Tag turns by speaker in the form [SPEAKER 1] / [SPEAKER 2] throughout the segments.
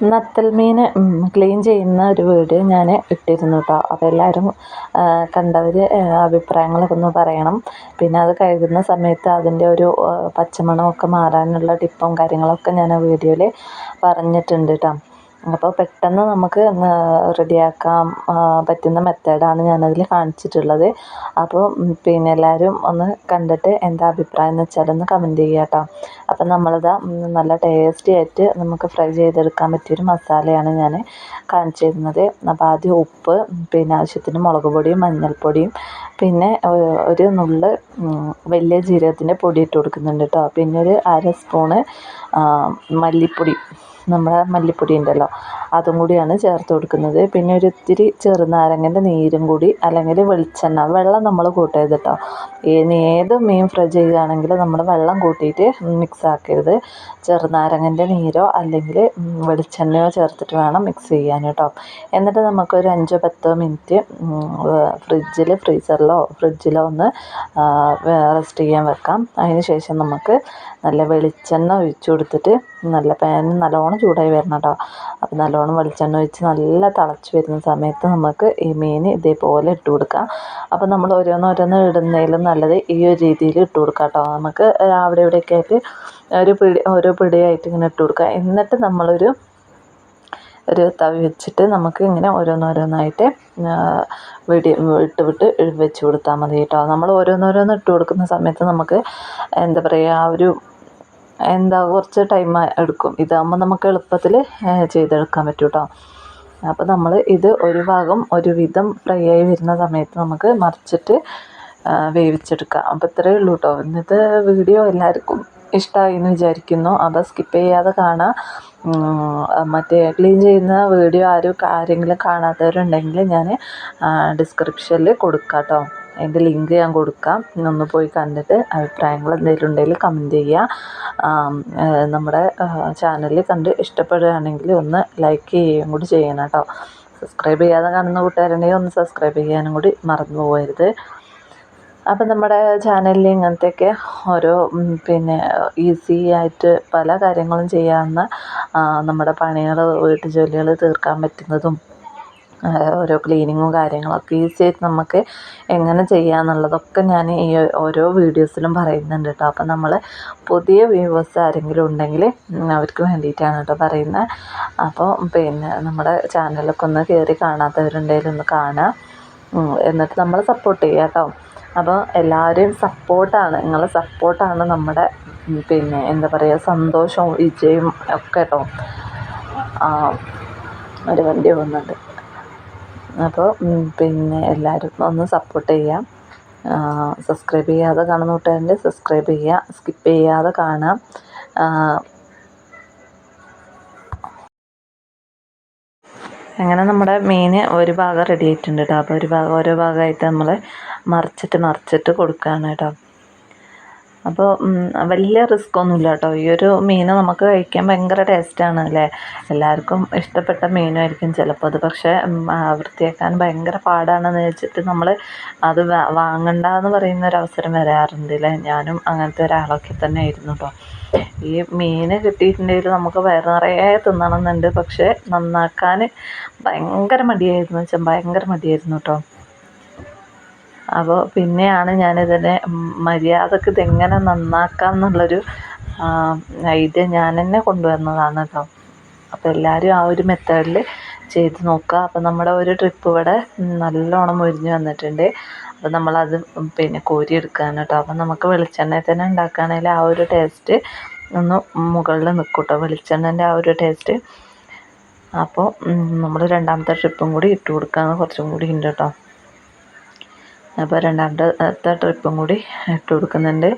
[SPEAKER 1] നത്തൽ മീൻ clean ചെയ്യുന്ന ഒരു video ഞാൻ ഇട്ടിരുന്നു കേട്ടോ അപ്പോൾ എല്ലാവരും കണ്ടവർ അഭിപ്രായങ്ങളൊക്കെ ഒന്ന് പറയണം. പിന്നെ അത് കഴുകുന്ന സമയത്ത് അതിന്റെ ഒരു പച്ചമണമൊക്കെ മാറാനുള്ള ടിപ്പും കാര്യങ്ങളൊക്കെ ഞാൻ ആ വീഡിയോയിൽ പറഞ്ഞിട്ടുണ്ട് കേട്ടോ അപ്പോൾ പെട്ടെന്ന് നമുക്ക് റെഡിയാക്കാൻ പറ്റുന്ന മെത്തേഡാണ് ഞാനതിൽ കാണിച്ചിട്ടുള്ളത്. അപ്പോൾ പിന്നെ എല്ലാവരും ഒന്ന് കണ്ടിട്ട് എന്താ അഭിപ്രായം എന്ന് വെച്ചാൽ ഒന്ന് കമന്റ് ചെയ്യുക കേട്ടോ. അപ്പം നമ്മളിതാ നല്ല ടേസ്റ്റി ആയിട്ട് നമുക്ക് ഫ്രൈ ചെയ്തെടുക്കാൻ പറ്റിയൊരു മസാലയാണ് ഞാൻ കാണിച്ചു തരുന്നത് അപ്പോൾ ആദ്യം ഉപ്പ് പിന്നെ ആവശ്യത്തിന് മുളക് പൊടിയും മഞ്ഞൾപ്പൊടിയും പിന്നെ ഒരു നുള്ള് വലിയ ജീരകത്തിന്റെ പൊടി ഇട്ട് കൊടുക്കുന്നുണ്ട് കേട്ടോ. പിന്നെ ഒരു അര സ്പൂണ് മല്ലിപ്പൊടി നമ്മുടെ മല്ലിപ്പൊടി ഉണ്ടല്ലോ. അതും കൂടിയാണ് ചേർത്ത് കൊടുക്കുന്നത്. പിന്നെ ഒരു ഇത്തിരി ചെറുനാരങ്ങന്റെ നീരും കൂടി അല്ലെങ്കിൽ വെളിച്ചെണ്ണ. വെള്ളം നമ്മൾ കൂട്ടരുത് കേട്ടോ ഏത് മീൻ ഫ്രൈ ചെയ്യുകയാണെങ്കിലും നമ്മൾ വെള്ളം കൂട്ടിയിട്ട് മിക്സ് ആക്കരുത്. ചെറുനാരങ്ങന്റെ നീരോ അല്ലെങ്കിൽ വെളിച്ചെണ്ണയോ ചേർത്തിട്ട് വേണം മിക്സ് ചെയ്യാൻ കേട്ടോ എന്നിട്ട് നമുക്കൊരു അഞ്ചോ പത്തോ മിനിറ്റ് ഫ്രിഡ്ജിൽ ഫ്രീസറിലോ ഫ്രിഡ്ജിലോ ഒന്ന് റെസ്റ്റ് ചെയ്യാൻ വെക്കാം. അതിന് ശേഷം നമുക്ക് നല്ല വെളിച്ചെണ്ണ ഒഴിച്ചു കൊടുത്തിട്ട് നല്ല പാൻ നല്ലോണം ചൂടായി വരണം കേട്ടോ അപ്പോൾ നല്ലോണം വെളിച്ചെണ്ണ ഒഴിച്ച് നല്ല തിളച്ച് വരുന്ന സമയത്ത് നമുക്ക് ഈ മീൻ ഇതേപോലെ ഇട്ട് കൊടുക്കാം. അപ്പോൾ നമ്മൾ ഓരോന്നോരോന്ന് ഇടുന്നതിലും നല്ലത് ഈ ഒരു രീതിയിൽ ഇട്ട് കൊടുക്കാം കേട്ടോ. നമുക്ക് അവിടെ ഇവിടെയൊക്കെ ആയിട്ട് ഒരു പിടി ഓരോ പിടിയായിട്ട് ഇങ്ങനെ ഇട്ട് കൊടുക്കുക എന്നിട്ട് നമ്മളൊരു ഒരു തവി വെച്ചിട്ട് നമുക്ക് ഇങ്ങനെ ഓരോന്നോരോന്നായിട്ട് വെടി ഇട്ട് വിട്ട് വെച്ച് കൊടുത്താൽ മതി കേട്ടോ. നമ്മൾ ഓരോന്നോരോന്ന് ഇട്ട് കൊടുക്കുന്ന സമയത്ത് നമുക്ക് എന്താ പറയുക ആ ഒരു എന്താ കുറച്ച് ടൈം എടുക്കും. ഇതാകുമ്പോൾ നമുക്ക് എളുപ്പത്തിൽ ചെയ്തെടുക്കാൻ പറ്റും കേട്ടോ അപ്പോൾ നമ്മൾ ഇത് ഒരു ഭാഗം ഒരു വിധം ഫ്രൈ ആയി വരുന്ന സമയത്ത് നമുക്ക് മറിച്ചിട്ട് വേവിച്ചെടുക്കാം. അപ്പോൾ ഇത്രയേ ഉള്ളൂ കേട്ടോ ഇന്നത്തെ വീഡിയോ എല്ലാവർക്കും ഇഷ്ടമായി എന്ന് വിചാരിക്കുന്നു. അപ്പോൾ സ്കിപ്പ് ചെയ്യാതെ കാണാം. മറ്റേ ക്ലീൻ ചെയ്യുന്ന വീഡിയോ ആരും ആരെങ്കിലും കാണാത്തവരുണ്ടെങ്കിൽ ഞാൻ ഡിസ്ക്രിപ്ഷനിൽ കൊടുക്കാം കേട്ടോ അതിന്റെ ലിങ്ക് ഞാൻ കൊടുക്കാം. ഒന്ന് പോയി കണ്ടിട്ട് അഭിപ്രായങ്ങൾ എന്തെങ്കിലും ഉണ്ടെങ്കിൽ കമന്റ് ചെയ്യുക. നമ്മുടെ ചാനൽ കണ്ട് ഇഷ്ടപ്പെടുകയാണെങ്കിൽ ഒന്ന് ലൈക്ക് ചെയ്യുകയും കൂടി ചെയ്യണം കേട്ടോ. സബ്സ്ക്രൈബ് ചെയ്യാതെ കാണുന്ന കൂട്ടുകാരുണ്ടെങ്കിൽ ഒന്ന് സബ്സ്ക്രൈബ് ചെയ്യാനും കൂടി മറന്നു പോകരുത്. അപ്പം നമ്മുടെ ചാനലിൽ ഇങ്ങനത്തെയൊക്കെ ഓരോ പിന്നെ ഈസി ആയിട്ട് പല കാര്യങ്ങളും ചെയ്യാവുന്ന നമ്മുടെ പണികൾ വീട്ടു ജോലികൾ തീർക്കാൻ പറ്റുന്നതും ഓരോ ക്ലീനിങ്ങും കാര്യങ്ങളൊക്കെ ഈസി ആയിട്ട് നമുക്ക് എങ്ങനെ ചെയ്യാമെന്നുള്ളതൊക്കെ ഞാൻ ഈ ഓരോ വീഡിയോസിലും പറയുന്നുണ്ട് കേട്ടോ അപ്പം നമ്മൾ പുതിയ വ്യൂവേഴ്സ് ആരെങ്കിലും ഉണ്ടെങ്കിൽ അവർക്ക് വേണ്ടിയിട്ടാണ് കേട്ടോ പറയുന്നത് അപ്പോൾ പിന്നെ നമ്മുടെ ചാനലൊക്കെ ഒന്ന് കയറി കാണാത്തവരുണ്ടെങ്കിലും ഒന്ന് കാണുക എന്നിട്ട് നമ്മൾ സപ്പോർട്ട് ചെയ്യുക കേട്ടോ അപ്പോൾ എല്ലാവരെയും സപ്പോർട്ടാണ് നിങ്ങളെ സപ്പോർട്ടാണ് നമ്മുടെ പിന്നെ എന്താ പറയുക സന്തോഷവും വിജയവും ഒക്കെ കേട്ടോ ഒരു വണ്ടി പോകുന്നുണ്ട് അപ്പോൾ പിന്നെ എല്ലാവരും ഒന്ന് സപ്പോർട്ട് ചെയ്യാം. സബ്സ്ക്രൈബ് ചെയ്യാതെ കാണുന്ന കൂട്ടുകാരന്റെ സബ്സ്ക്രൈബ് ചെയ്യുക സ്കിപ്പ് ചെയ്യാതെ കാണാം. അങ്ങനെ നമ്മുടെ മീൻ ഒരു ഭാഗം റെഡി ആയിട്ടുണ്ട് കേട്ടോ. അപ്പോൾ ഒരു ഭാഗം ഓരോ ഭാഗമായിട്ട് നമ്മൾ മറിച്ചിട്ട് മറിച്ചിട്ട് കൊടുക്കുകയാണ് കേട്ടോ. അപ്പോൾ വലിയ റിസ്ക് ഒന്നുമില്ല കേട്ടോ ഈ ഒരു മീൻ നമുക്ക് കഴിക്കാൻ ഭയങ്കര ടേസ്റ്റാണ് അല്ലേ? എല്ലാവർക്കും ഇഷ്ടപ്പെട്ട മീനുമായിരിക്കും ചിലപ്പോൾ അത്. പക്ഷേ വൃത്തിയാക്കാൻ ഭയങ്കര പാടാണെന്ന് വെച്ചിട്ട് നമ്മൾ അത് വാങ്ങണ്ട എന്ന് പറയുന്ന ഒരു അവസരം വരാറുണ്ട് അല്ലേ ഞാനും അങ്ങനത്തെ ഒരാളൊക്കെ തന്നെ ആയിരുന്നു കേട്ടോ ഈ മീൻ കിട്ടിയിട്ടുണ്ടെങ്കിൽ നമുക്ക് വയറ് നിറയെ തിന്നണമെന്നുണ്ട്. പക്ഷേ നന്നാക്കാൻ ഭയങ്കര മടിയായിരുന്നു. വെച്ചാൽ ഭയങ്കര മടിയായിരുന്നു കേട്ടോ അപ്പോൾ പിന്നെയാണ് ഞാനിതിനെ മര്യാദയ്ക്ക് ഇതെങ്ങനെ നന്നാക്കാം എന്നുള്ളൊരു ഐഡിയ ഞാൻ തന്നെ കൊണ്ടുവന്നതാണ് കേട്ടോ അപ്പോൾ എല്ലാവരും ആ ഒരു മെത്തേഡിൽ ചെയ്ത് നോക്കുക അപ്പോൾ നമ്മുടെ ഒരു ട്രിപ്പ് ഇവിടെ നല്ലോണം മുരിഞ്ഞ് വന്നിട്ടുണ്ട്. അപ്പോൾ നമ്മളത് പിന്നെ കോരി എടുക്കുകയാണ് കേട്ടോ അപ്പോൾ നമുക്ക് വെളിച്ചെണ്ണയിൽ തന്നെ ഉണ്ടാക്കുകയാണെങ്കിൽ ആ ഒരു ടേസ്റ്റ് ഒന്ന് മുകളിൽ നിൽക്കും കേട്ടോ വെളിച്ചെണ്ണന്റെ ആ ഒരു ടേസ്റ്റ് അപ്പോൾ നമ്മൾ രണ്ടാമത്തെ ട്രിപ്പും കൂടി ഇട്ട് കൊടുക്കാമെന്ന് കുറച്ചും കൂടി ഉണ്ട് കേട്ടോ അപ്പോൾ രണ്ടാമത്തെ ട്രിപ്പും കൂടി ഇട്ട് കൊടുക്കുന്നുണ്ട്.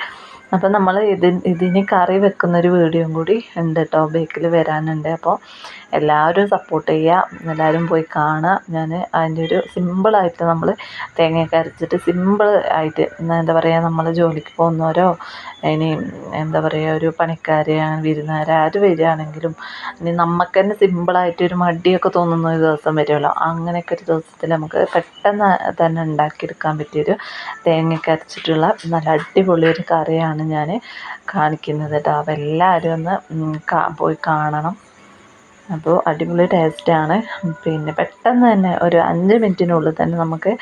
[SPEAKER 1] അപ്പോൾ നമ്മൾ ഇതി ഇതിന് കറി വെക്കുന്ന ഒരു വീഡിയോയും കൂടി ഉണ്ട് കേട്ടോ ബേക്കിൽ വരാനുണ്ട്. അപ്പോൾ എല്ലാവരും സപ്പോർട്ട് ചെയ്യുക എല്ലാവരും പോയി കാണുക ഞാൻ അതിന്റെ ഒരു സിമ്പിളായിട്ട് നമ്മൾ തേങ്ങയൊക്കെ അരച്ചിട്ട് സിമ്പിൾ ആയിട്ട് എന്താ പറയുക നമ്മൾ ജോലിക്ക് പോകുന്നവരോ ഇനി എന്താ പറയുക ഒരു പണിക്കാർ വിരുന്നുകാർ ആര് വരികയാണെങ്കിലും ഇനി നമുക്ക് തന്നെ സിമ്പിളായിട്ട് ഒരു മടിയൊക്കെ തോന്നുന്ന ഒരു ദിവസം വരുമല്ലോ അങ്ങനെയൊക്കെ ഒരു ദിവസത്തിൽ നമുക്ക് പെട്ടെന്ന് തന്നെ ഉണ്ടാക്കിയെടുക്കാൻ പറ്റിയൊരു തേങ്ങയൊക്കെ അരച്ചിട്ടുള്ള നല്ല അടിപൊളി ഒരു കറിയാണ് ഞാൻ കാണിക്കുന്നത് കേട്ടോ അപ്പോൾ എല്ലാവരും ഒന്ന് കാ പോയി കാണണം. അപ്പോൾ അടിപൊളി ടേസ്റ്റാണ് പിന്നെ പെട്ടെന്ന് തന്നെ ഒരു അഞ്ച് മിനിറ്റിനുള്ളിൽ തന്നെ നമുക്ക്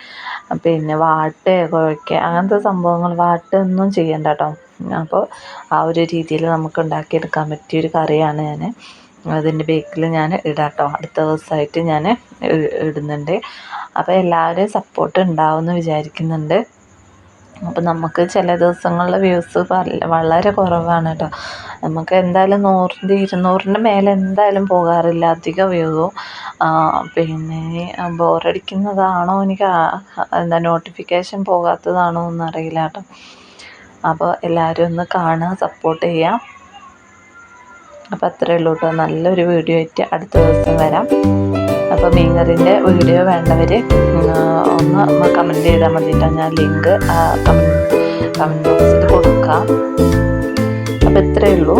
[SPEAKER 1] പിന്നെ വാട്ട് കുഴയ്ക്കുക അങ്ങനത്തെ സംഭവങ്ങൾ വാട്ടൊന്നും ചെയ്യണ്ട കേട്ടോ അപ്പോൾ ആ ഒരു രീതിയിൽ നമുക്ക് ഉണ്ടാക്കിയെടുക്കാൻ പറ്റിയൊരു കറിയാണ് ഞാൻ അതിന്റെ ബേക്കിൽ ഞാൻ ഇടാട്ടോ അടുത്ത ദിവസമായിട്ട് ഞാൻ ഇടുന്നുണ്ട്. അപ്പോൾ എല്ലാവരും സപ്പോർട്ട് ഉണ്ടാവുമെന്ന് വിചാരിക്കുന്നുണ്ട്. അപ്പോൾ നമുക്ക് ചില ദിവസങ്ങളിൽ വ്യൂസ് വളരെ കുറവാണ് കേട്ടോ നമുക്ക് എന്തായാലും നൂറിന്റെ ഇരുന്നൂറിന്റെ മേലെ എന്തായാലും പോകാറില്ല. അധിക വ്യൂവും പിന്നെ ബോറടിക്കുന്നതാണോ എനിക്ക് എന്താ നോട്ടിഫിക്കേഷൻ പോകാത്തതാണോ എന്നറിയില്ല കേട്ടോ അപ്പോൾ എല്ലാവരും ഒന്ന് കാണുക സപ്പോർട്ട് ചെയ്യാം അപ്പോൾ അത്രയേ ഉള്ളൂ കേട്ടോ നല്ലൊരു വീഡിയോ ആയിട്ട് അടുത്ത ദിവസം വരാം. അപ്പോൾ മീൻകറിന്റെ വീഡിയോ വേണ്ടവർ ഒന്ന് കമന്റ് ചെയ്താൽ മതി കേട്ടോ ഞാൻ ലിങ്ക് കമന്റ് ബോക്സിൽ കൊടുക്കാം. അപ്പോൾ ഇത്രയേ ഉള്ളൂ.